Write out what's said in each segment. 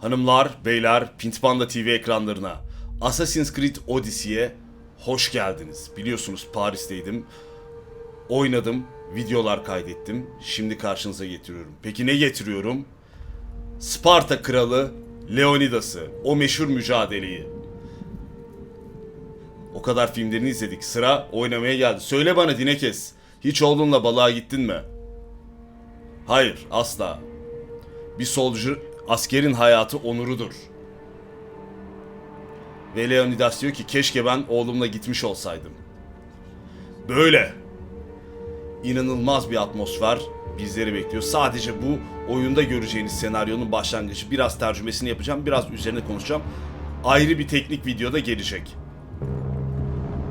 Hanımlar, beyler, Pintpanda TV ekranlarına Assassin's Creed Odyssey'e hoş geldiniz. Biliyorsunuz Paris'teydim. Oynadım, videolar kaydettim. Şimdi karşınıza getiriyorum. Peki ne getiriyorum? Sparta kralı Leonidas'ı, o meşhur mücadeleyi. O kadar filmlerini izledik. Sıra oynamaya geldi. Söyle bana Dinekes, hiç oğlunla balığa gittin mi? Hayır, asla. Bir solcu askerin hayatı onurudur. Ve Leonidas diyor ki keşke ben oğlumla gitmiş olsaydım. Böyle. İnanılmaz bir atmosfer bizleri bekliyor. Sadece bu oyunda göreceğiniz senaryonun başlangıcı. Biraz tercümesini yapacağım, biraz üzerine konuşacağım. Ayrı bir teknik videoda gelecek.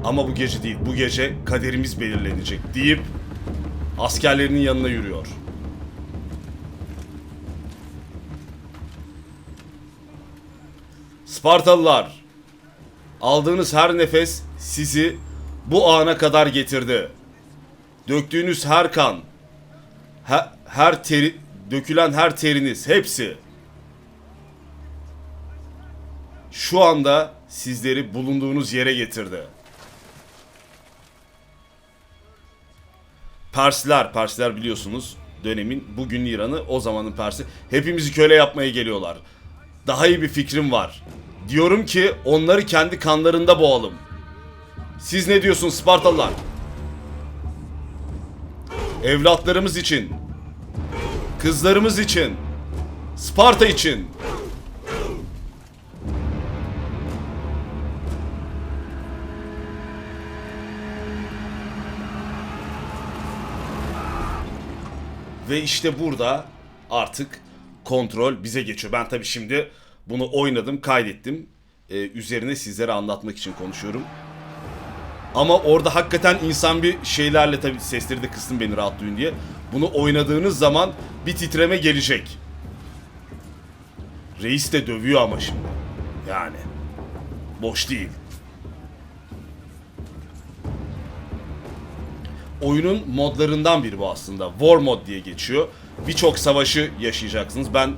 Ama bu gece değil, bu gece kaderimiz belirlenecek deyip askerlerinin yanına yürüyor. Spartalılar, aldığınız her nefes sizi bu ana kadar getirdi. Döktüğünüz her kan, he- her teri, dökülen her teriniz, hepsi şu anda sizleri bulunduğunuz yere getirdi. Persler, Persler biliyorsunuz dönemin bugün İran'ı o zamanın Pers'i. Hepimizi köle yapmaya geliyorlar. Daha iyi bir fikrim var. Diyorum ki onları kendi kanlarında boğalım. Siz ne diyorsunuz Spartalılar? Evlatlarımız için, kızlarımız için, Sparta için. Ve işte burada artık kontrol bize geçiyor. Ben tabii şimdi bunu oynadım, kaydettim. Ee, üzerine sizlere anlatmak için konuşuyorum. Ama orada hakikaten insan bir şeylerle tabii sesleri de kıstım beni rahat duyun diye. Bunu oynadığınız zaman bir titreme gelecek. Reis de dövüyor ama şimdi. Yani. Boş değil. Oyunun modlarından biri bu aslında. War mod diye geçiyor. Birçok savaşı yaşayacaksınız. Ben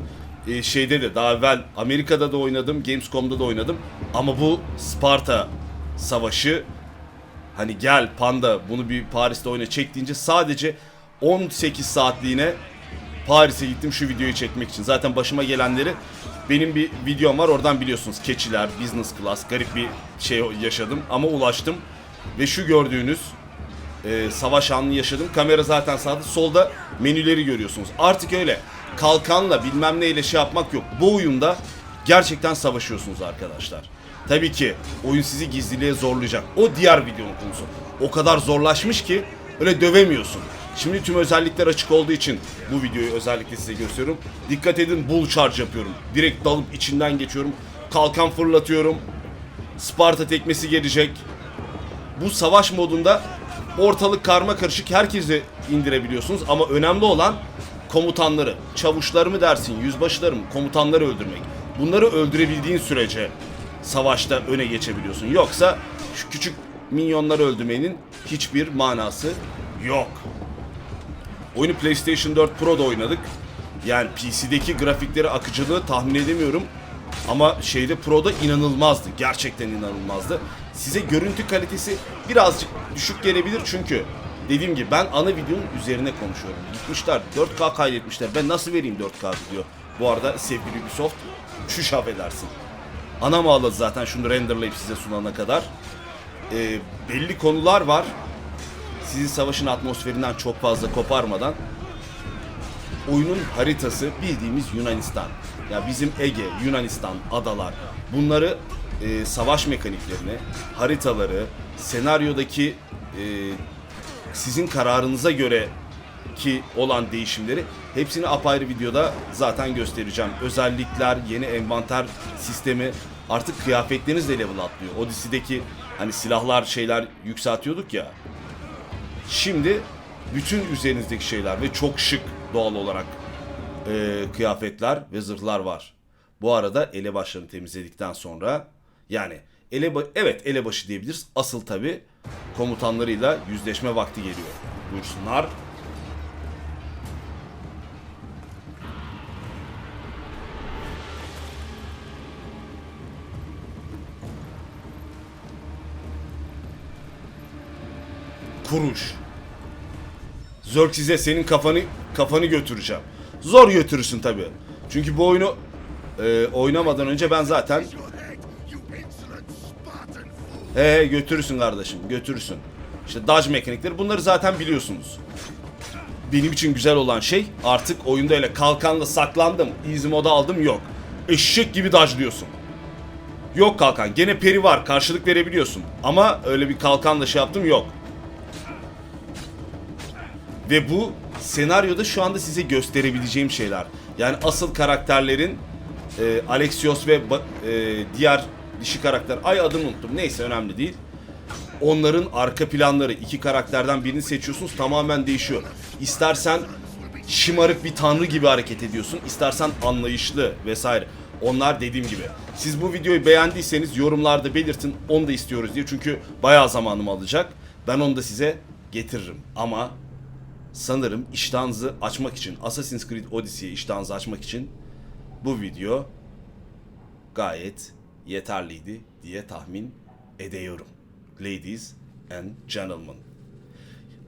e, şeyde de daha evvel Amerika'da da oynadım, Gamescom'da da oynadım. Ama bu Sparta savaşı hani gel panda bunu bir Paris'te oyna çek deyince sadece 18 saatliğine Paris'e gittim şu videoyu çekmek için. Zaten başıma gelenleri benim bir videom var oradan biliyorsunuz. Keçiler, business class garip bir şey yaşadım ama ulaştım. Ve şu gördüğünüz e, savaş anını yaşadım. Kamera zaten sağda. Solda menüleri görüyorsunuz. Artık öyle kalkanla bilmem neyle şey yapmak yok. Bu oyunda gerçekten savaşıyorsunuz arkadaşlar. Tabii ki oyun sizi gizliliğe zorlayacak. O diğer videonun konusu. O kadar zorlaşmış ki öyle dövemiyorsun. Şimdi tüm özellikler açık olduğu için bu videoyu özellikle size gösteriyorum. Dikkat edin bull charge yapıyorum. Direkt dalıp içinden geçiyorum. Kalkan fırlatıyorum. Sparta tekmesi gelecek. Bu savaş modunda ortalık karma karışık herkesi indirebiliyorsunuz ama önemli olan komutanları, çavuşları mı dersin, yüzbaşıları mı, komutanları öldürmek. Bunları öldürebildiğin sürece savaşta öne geçebiliyorsun. Yoksa şu küçük minyonları öldürmenin hiçbir manası yok. Oyunu PlayStation 4 Pro'da oynadık. Yani PC'deki grafikleri, akıcılığı tahmin edemiyorum. Ama şeyde Pro'da inanılmazdı. Gerçekten inanılmazdı. Size görüntü kalitesi birazcık düşük gelebilir çünkü dediğim gibi ben ana videonun üzerine konuşuyorum. Gitmişler 4K kaydetmişler. Ben nasıl vereyim 4K video? Bu arada sevgili Ubisoft şu affedersin. Ana ağladı zaten şunu renderlayıp size sunana kadar. Ee, belli konular var. Sizi savaşın atmosferinden çok fazla koparmadan oyunun haritası bildiğimiz Yunanistan. Ya bizim Ege, Yunanistan, adalar. Bunları e, savaş mekaniklerini, haritaları, senaryodaki e, sizin kararınıza göre ki olan değişimleri hepsini apayrı videoda zaten göstereceğim. Özellikler, yeni envanter sistemi artık kıyafetleriniz de level atlıyor. Odyssey'deki hani silahlar şeyler yükseltiyorduk ya. Şimdi bütün üzerinizdeki şeyler ve çok şık doğal olarak e, kıyafetler ve zırhlar var. Bu arada elebaşlarını temizledikten sonra yani eleba evet elebaşı diyebiliriz. Asıl tabi komutanlarıyla yüzleşme vakti geliyor. Buyursunlar. Kuruş. Xerxes'e senin kafanı kafanı götüreceğim. Zor götürürsün tabi. Çünkü bu oyunu e, oynamadan önce ben zaten He götürürsün kardeşim götürürsün. İşte dodge mekanikleri bunları zaten biliyorsunuz. Benim için güzel olan şey artık oyunda öyle kalkanla saklandım, easy moda aldım yok. Eşek gibi dodge'lıyorsun. Yok kalkan. Gene peri var. Karşılık verebiliyorsun. Ama öyle bir kalkanla şey yaptım yok. Ve bu senaryoda şu anda size gösterebileceğim şeyler. Yani asıl karakterlerin e, Alexios ve e, diğer dişi karakter. Ay adını unuttum. Neyse önemli değil. Onların arka planları iki karakterden birini seçiyorsunuz tamamen değişiyor. İstersen şımarık bir tanrı gibi hareket ediyorsun. istersen anlayışlı vesaire. Onlar dediğim gibi. Siz bu videoyu beğendiyseniz yorumlarda belirtin. Onu da istiyoruz diye. Çünkü bayağı zamanımı alacak. Ben onu da size getiririm. Ama sanırım iştahınızı açmak için, Assassin's Creed Odyssey'ye iştahınızı açmak için bu video gayet yeterliydi diye tahmin ediyorum. Ladies and gentlemen.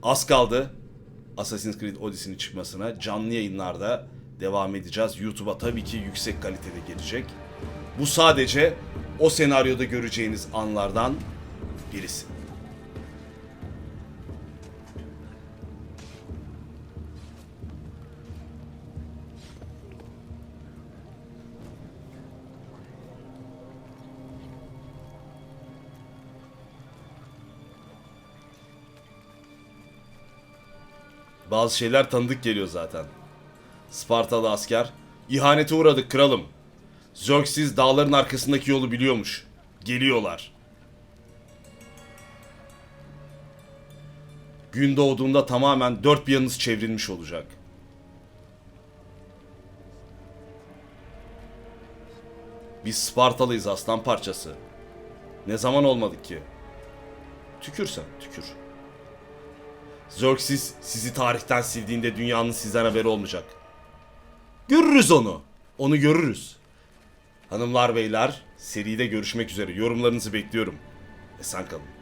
Az kaldı Assassin's Creed Odyssey'nin çıkmasına. Canlı yayınlarda devam edeceğiz. YouTube'a tabii ki yüksek kalitede gelecek. Bu sadece o senaryoda göreceğiniz anlardan birisi. Bazı şeyler tanıdık geliyor zaten. Spartalı asker. İhanete uğradık kralım. Xerxes dağların arkasındaki yolu biliyormuş. Geliyorlar. Gün doğduğunda tamamen dört bir yanınız çevrilmiş olacak. Biz Spartalıyız aslan parçası. Ne zaman olmadık ki? Tükür sen, tükür. Xerxes sizi tarihten sildiğinde dünyanın sizden haberi olmayacak. Görürüz onu. Onu görürüz. Hanımlar beyler seride görüşmek üzere. Yorumlarınızı bekliyorum. Esen kalın.